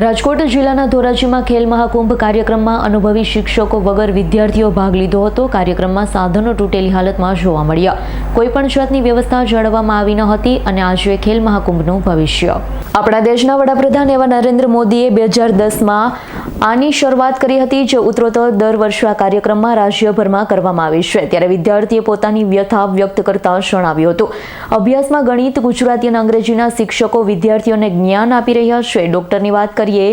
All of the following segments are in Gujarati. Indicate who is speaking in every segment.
Speaker 1: રાજકોટ જિલ્લાના ધોરાજીમાં ખેલ મહાકુંભ કાર્યક્રમમાં અનુભવી શિક્ષકો વગર વિદ્યાર્થીઓ ભાગ લીધો હતો. કાર્યક્રમમાં સાધનો તૂટેલી હાલતમાં જોવા મળ્યા. કોઈપણ જાતની વ્યવસ્થા જાળવવામાં આવી ન હતી અને આજે ખેલ મહાકુંભનું ભવિષ્ય. આપણા દેશના વડાપ્રધાન એવા નરેન્દ્ર મોદીએ બે હજાર દસમાં આની શરૂઆત કરી હતી જે ઉત્તરોત્તર દર વર્ષે આ કાર્યક્રમમાં રાજ્યભરમાં કરવામાં આવે છે. ત્યારે વિદ્યાર્થીએ પોતાની વ્યથા વ્યક્ત કરતા જણાવ્યું હતું. અભ્યાસમાં ગણિત, ગુજરાતી અને અંગ્રેજીના શિક્ષકો વિદ્યાર્થીઓને જ્ઞાન આપી રહ્યા છે. ડોક્ટરની વાત કરીએ,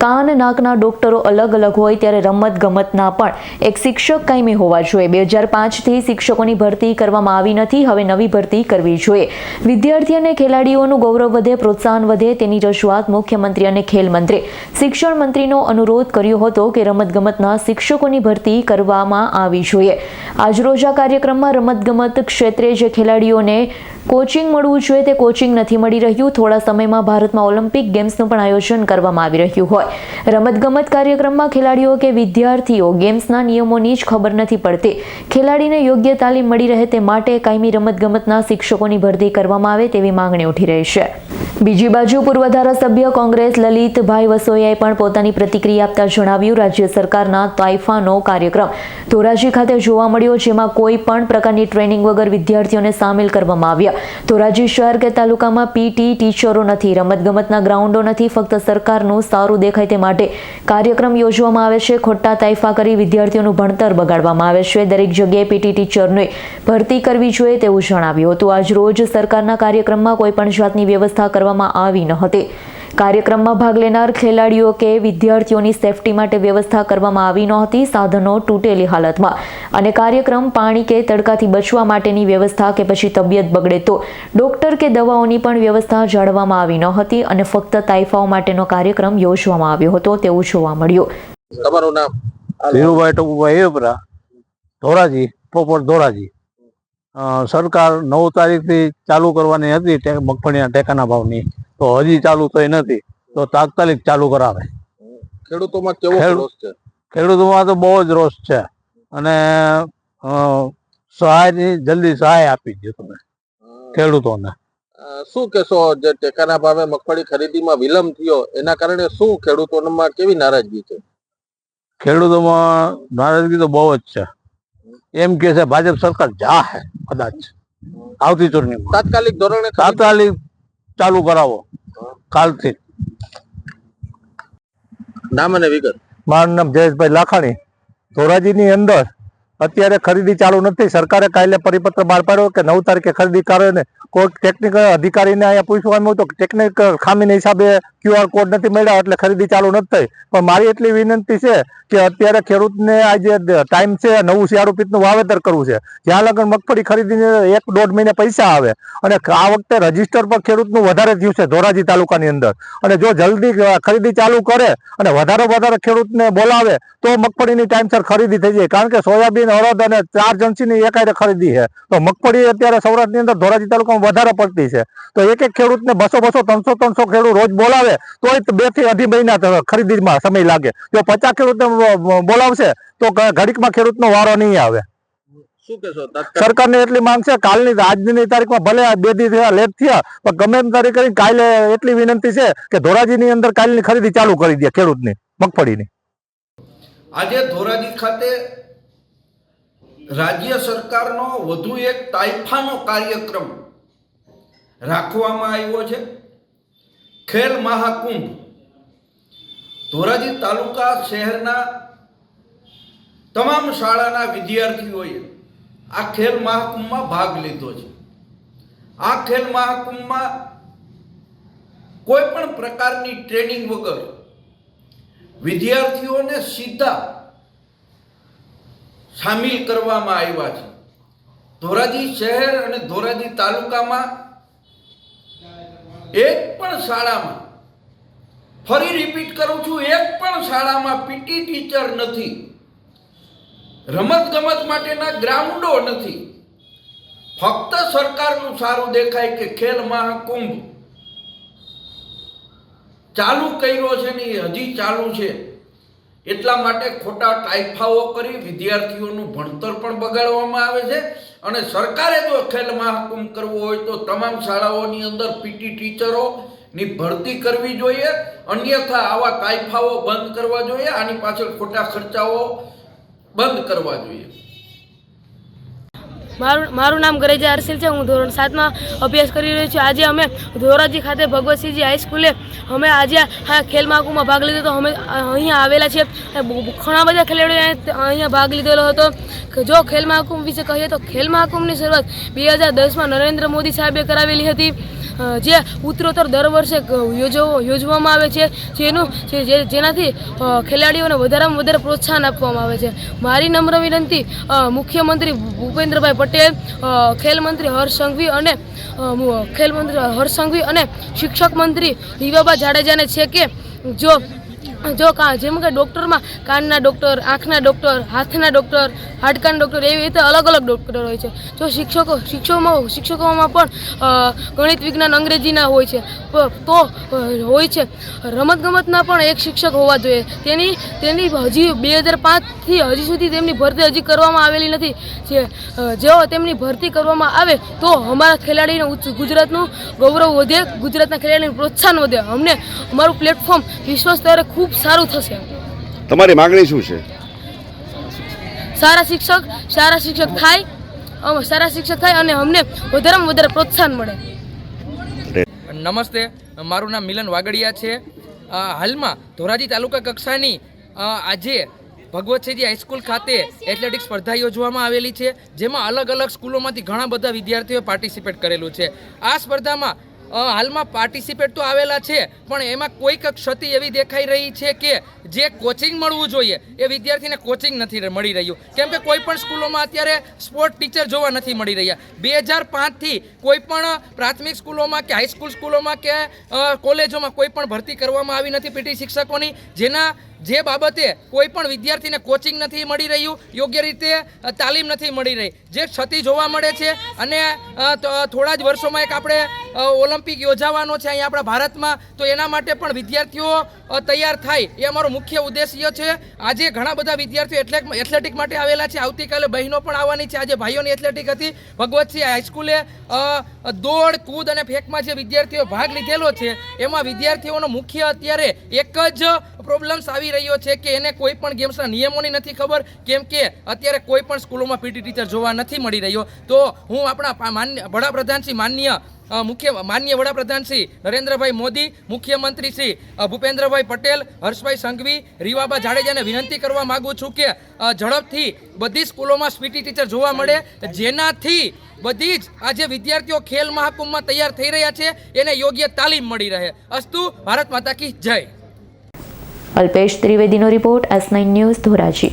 Speaker 1: કાન, નાકના ડોક્ટરો અલગ અલગ હોય ત્યારે રમત ગમતના પણ એક શિક્ષક કાયમી હોવા જોઈએ. બે હજાર પાંચથી શિક્ષકોની ભરતી કરવામાં આવી નથી. હવે નવી ભરતી કરવી જોઈએ. વિદ્યાર્થી અને ખેલાડીઓનું ગૌરવ વધે, પ્રોત્સાહન વધે તેની રજૂઆત મુખ્યમંત્રી અને ખેલ મંત્રી, શિક્ષણ મંત્રીનો અનુરોધ કર્યો હતો કે રમતગમતના શિક્ષકોની ભરતી કરવામાં આવી જોઈએ. આજરોજ આ કાર્યક્રમમાં રમતગમત ક્ષેત્રે જે ખેલાડીઓને કોચિંગ મળવું જોઈએ તે કોચિંગ નથી મળી રહ્યું. થોડા સમયમાં ભારતમાં ઓલિમ્પિક ગેમ્સનું પણ આયોજન કરવામાં આવી રહ્યું હોય. રમતગમત કાર્યક્રમમાં ખેલાડીઓ કે વિદ્યાર્થીઓ ગેમ્સના નિયમોની જ ખબર નથી પડતી. ખેલાડીને યોગ્ય તાલીમ મળી રહે તે માટે કાયમી રમતગમતના શિક્ષકોની ભરતી કરવામાં આવે તેવી માંગણી ઉઠી રહી છે. બીજી બાજુ પૂર્વ ધારાસભ્ય કોંગ્રેસ લલિતભાઈ વસોયાએ પણ પોતાની પ્રતિક્રિયા આપતા જણાવ્યું, રાજ્ય સરકારના તાઇફાનો કાર્યક્રમ ધોરાજી ખાતે જોવા મળ્યો, જેમાં કોઈ પણ પ્રકારની ટ્રેનિંગ વગર વિદ્યાર્થીઓને સામેલ કરવામાં આવ્યા. ધોરાજી શહેર કે તાલુકામાં પીટી ટીચરો નથી, રમતગમતના ગ્રાઉન્ડો નથી, ફક્ત સરકારનું સારું દેખાય તે માટે કાર્યક્રમ યોજવામાં આવે છે. ખોટા તાઇફા કરી વિદ્યાર્થીઓનું ભણતર બગાડવામાં આવે છે. દરેક જગ્યાએ પીટી ટીચરને ભરતી કરવી જોઈએ તેવું જણાવ્યું હતું. આજ રોજ સરકારના કાર્યક્રમમાં કોઈ પણ જાતની વ્યવસ્થા કરવામાં આવી ન હતી. કાર્યક્રમમાં ભાગ લેનાર ખેલાડીઓ કે વિદ્યાર્થીઓની સેફટી માટે વ્યવસ્થા કરવામાં આવી નહોતી સાધનો તૂટેલી હાલતમાં. અને કાર્યક્રમ પાણી કે તડકાથી બચવા માટેની વ્યવસ્થા કે પછી તબિયત બગડે તો ડોક્ટર કે દવાઓની પણ વ્યવસ્થા જાળવવામાં આવી ન હતી અને ફક્ત તાઇફાઓ માટેનો કાર્યક્રમ યોજવામાં આવ્યો હતો તેવું જોવા મળ્યું.
Speaker 2: તમારું નામ?
Speaker 3: ધીરુભાઈ ટપુભાઈ ધોરાજી પ્રોપર ધોરાજી. સરકાર નવ તારીખથી ચાલુ કરવાની હતી મગફળીના ટેકાના ભાવની. તો હજી ચાલુ થઈ નથી. તો તાત્કાલિક ચાલુ કરાવે.
Speaker 2: ખેડૂતોમાં કેવો રોષ છે?
Speaker 3: ખેડૂતોમાં તો બહુ જ રોષ છે. અને સહાયની જલ્દી સહાય આપી દે તમે. ખેડૂતોને.
Speaker 2: શું કેશો જે ટેકાના ભાવે મગફળી ખરીદીમાં વિલંબ થયો એના કારણે શું ખેડૂતોમાં કેવી નારાજગી છે?
Speaker 3: ખેડૂતોમાં નારાજગી તો બહુ જ છે. એમ કે છે ભાજપ સરકાર જા હે કદાચ. આવતી ચૂંટણી
Speaker 2: તાત્કાલિક ધોરણે
Speaker 3: તાત્કાલિક ચાલુ કરાવો કાલથી.
Speaker 2: નામ અને વિગત.
Speaker 3: મારું નામ જયેશભાઈ લાખાણી. ધોરાજીની અંદર અત્યારે ખરીદી ચાલુ નથી. સરકારે કાલે પરિપત્ર બહાર પાડ્યો કે નવ તારીખે ખરીદી કરે ને કોઈ ટેકનિકલ અધિકારીને અહીંયા પૂછવાનું આવ્યું તો ટેકનિકલ ખામીના હિસાબે ક્યુઆર કોડ નથી મળ્યા એટલે ખરીદી ચાલુ નથી થઈ. પણ મારી એટલી વિનંતી છે કે અત્યારે ખેડૂતને આ જે ટાઈમ છે, નવું શિયાળુ પિત્તનું વાવેતર કરવું છે. જ્યાં લગન મગફળી ખરીદીને એક દોઢ મહિને પૈસા આવે અને આ વખતે રજિસ્ટર પર ખેડૂતનું વધારે થયું છે ધોરાજી તાલુકાની અંદર. અને જો જલ્દી ખરીદી ચાલુ કરે અને વધારે વધારે ખેડૂતને બોલાવે તો મગફળીની ટાઈમસર ખરીદી થઈ જાય. કારણ કે સોયાબીન અડદ અને ચાર જણસીની એકાયરે ખરીદી છે. તો મગફળી અત્યારે સૌરાષ્ટ્રની અંદર ધોરાજી તાલુકામાં વધારે પડતી છે. તો એક એક ખેડૂતને બસો બસો ત્રણસો ત્રણસો ખેડૂત રોજ બોલાવે તોય બેથી અઢી મહિના ખરીદીમાં સમય લાગે. જો પચાસ ખેડૂતને બોલાવશે તો ઘડીકમાં ખેડૂતનો વારો નહીં આવે. સરકારને એટલી માંગ છે કાલની આજની તારીખમાં ભલે બે દી થયા લેટ થયા પણ ગમે એમ તારીખ કરી કાલે એટલી વિનંતી છે કે ધોરાજીની અંદર કાલની ખરીદી ચાલુ કરી દે ખેડૂતની મગફળીની.
Speaker 4: આજે ધોરાજી ખાતે રાજ્ય સરકારનો વધુ એક તાઇફાનો કાર્યક્રમ રાખવામાં આવ્યો છે. ખેલ મહાકુંભ, ધોરાજી તાલુકા શહેરના તમામ શાળાના વિદ્યાર્થીઓએ આ ખેલ મહાકુંભમાં ભાગ લીધો છે. આ ખેલ મહાકુંભમાં કોઈ પણ પ્રકારની ટ્રેનિંગ વગર વિદ્યાર્થીઓને સીધા સામેલ કરવામાં આવ્યા છે. ધોરાજી શહેર અને ધોરાજી તાલુકામાં એક પણ શાળામાં, ફરી રિપીટ કરું છું, એક પણ શાળામાં પીટી ટીચર નથી. રમત ગમત માટેના ગ્રાઉન્ડો નથી. ફક્ત સરકારનું સારું દેખાય કે ખેલ મહાકુંભ ચાલુ કર્યો છે ને હજી ચાલુ છે. એટલા માટે ખોટા ટાઈફાઓ કરી વિદ્યાર્થીઓનું ભણતર પણ બગાડવામાં આવે છે. અને સરકારે જો ખેલ મહાકુંભ કરવો હોય તો તમામ શાળાઓની અંદર પીટી ટીચરો ની ભરતી કરવી જોઈએ. અન્યથા આવા કાયફાઓ બંધ કરવા જોઈએ. આની પાછળ ખોટા ખર્ચાઓ બંધ કરવા જોઈએ.
Speaker 5: મારું મારું નામ ગરેજા હર્ષિલ છે. હું ધોરણ સાતમાં અભ્યાસ કરી રહ્યો છું. આજે અમે ધોરાજી ખાતે ભગવતસિંહજી હાઈસ્કૂલે અમે આજે આ ખેલ મહાકુંભમાં ભાગ લીધો તો અમે અહીંયા આવેલા છે ઘણા બધા ખેલાડીઓએ અહીંયા ભાગ લીધેલો હતો. જો ખેલ મહાકુંભ વિશે કહીએ તો ખેલ મહાકુંભની શરૂઆત બે હજાર દસમાં નરેન્દ્ર મોદી સાહેબે કરાવેલી હતી. જે ઉત્તરોત્તર દર વર્ષે યોજવો, યોજવામાં આવે છે, જેનું જેનાથી ખેલાડીઓને વધારેમાં વધારે પ્રોત્સાહન આપવામાં આવે છે. મારી નમ્ર વિનંતી મુખ્યમંત્રી ભૂપેન્દ્રભાઈ પટેલ ખેલમંત્રી ખેલ મંત્રી હર્ષ સંઘવી અને ખેલમંત્રી હર્ષ સંઘવી અને શિક્ષક મંત્રી રીવાબા જાડેજાને છે કે, જો જો કા જેમ કે ડૉક્ટરમાં કાનના ડૉક્ટર, આંખના ડૉક્ટર, હાથના ડૉક્ટર, હાડકાના ડૉક્ટર એવી રીતે અલગ અલગ ડૉક્ટર હોય છે. જો શિક્ષકો શિક્ષકોમાં શિક્ષકોમાં પણ ગણિત વિજ્ઞાન અંગ્રેજીના હોય છે. તો હોય છે. રમતગમતના પણ એક શિક્ષક હોવા જોઈએ. તેની તેની હજી બે હજાર પાંચથી હજી સુધી તેમની ભરતી હજી કરવામાં આવેલી નથી. જે જો તેમની ભરતી કરવામાં આવે તો અમારા ખેલાડીને ઉચ્ચ ગુજરાતનું ગૌરવ વધે, ગુજરાતના ખેલાડીનું પ્રોત્સાહન વધે. અમને અમારું પ્લેટફોર્મ વિશ્વ સ્તરે ખૂબ સારું થશે.
Speaker 6: તમારી માંગણી શું છે?
Speaker 5: સારા શિક્ષક સારા શિક્ષક થાય સારા શિક્ષક થાય અને અમને વધારેમાં વધારે પ્રોત્સાહન મળે.
Speaker 7: નમસ્તે મારું નામ મિલન વાગડિયા છે. હાલમાં ધોરાજી તાલુકા કક્ષાની આજે ભગવતસિંહજી હાઈસ્કૂલ ખાતે એથ્લેટિક સ્પર્ધા યોજવામાં આવેલી છે જેમાં અલગ અલગ સ્કૂલોમાંથી ઘણા બધા વિદ્યાર્થીઓએ પાર્ટિસિપેટ કરેલું છે. આ સ્પર્ધામાં હાલમાં પાર્ટિસિપેટ તો આવેલા છે પણ એમાં કોઈક ક્ષતિ એવી દેખાઈ રહી છે કે જે કોચિંગ મળવું જોઈએ, એ વિદ્યાર્થીને કોચિંગ નથી મળી રહ્યું. કેમ કે કોઈ પણ સ્કૂલોમાં અત્યારે સ્પોર્ટ ટીચર જોવા નથી મળી રહ્યા. બે હજાર પાંચથી કોઈ પણ પ્રાથમિક સ્કૂલોમાં કે હાઈસ્કૂલ સ્કૂલોમાં કે કોલેજોમાં કોઈ પણ ભરતી કરવામાં આવી નથી પીટી શિક્ષકોની, જેના જે બાબતે કોઈ પણ વિદ્યાર્થીને કોચિંગ નથી મળી રહ્યું, યોગ્ય રીતે તાલીમ નથી મળી રહી. જે ક્ષતિ જોવા મળે છે અને થોડા જ વર્ષોમાં એક આપણે ઓલિમ્પિક યોજાવાનો છે અહીંયા આપણા ભારતમાં, તો એના માટે પણ વિદ્યાર્થીઓ તૈયાર થાય, એ અમારો મુખ્ય ઉદ્દેશ્ય છે. આજે ઘણા બધા વિદ્યાર્થીઓ એટલે એથ્લેટિક માટે આવેલા છે. આવતીકાલે બહેનો પણ આવવાની છે. આજે ભાઈઓની એથ્લેટિક હતી. ભગવતસિંહ હાઈસ્કૂલે દોડ, કૂદ અને ફેંકમાં જે વિદ્યાર્થીઓ ભાગ લીધેલો છે, એમાં વિદ્યાર્થીઓનો મુખ્ય અત્યારે એક જ પ્રોબ્લેમ્સ આવી રહ્યો છે કે એને કોઈ પણ ગેમ્સના નિયમોની નથી ખબર, કેમ કે અત્યારે કોઈ પણ સ્કૂલોમાં પીટી ટીચર જોવા નથી મળી રહ્યો. તો હું આપણા માન્ય વડાપ્રધાન શ્રી માન્ય મુખ્ય માન્ય વડાપ્રધાન શ્રી નરેન્દ્રભાઈ મોદી, મુખ્યમંત્રી શ્રી ભૂપેન્દ્રભાઈ પટેલ, હર્ષભાઈ સંઘવી, રીવાબા જાડેજાને વિનંતી કરવા માંગુ છું કે ઝડપથી બધી સ્કૂલોમાં સ્પીટી ટીચર જોવા મળે, જેનાથી બધી જ આજે વિદ્યાર્થીઓ ખેલ મહાકુંભમાં તૈયાર થઈ રહ્યા છે, એને યોગ્ય તાલીમ મળી રહે. અસ્તુ, ભારત માતા કી જય.
Speaker 1: અલ્પેશ ત્રિવેદીનો રિપોર્ટ એસ ન્યૂઝ ધોરાજી.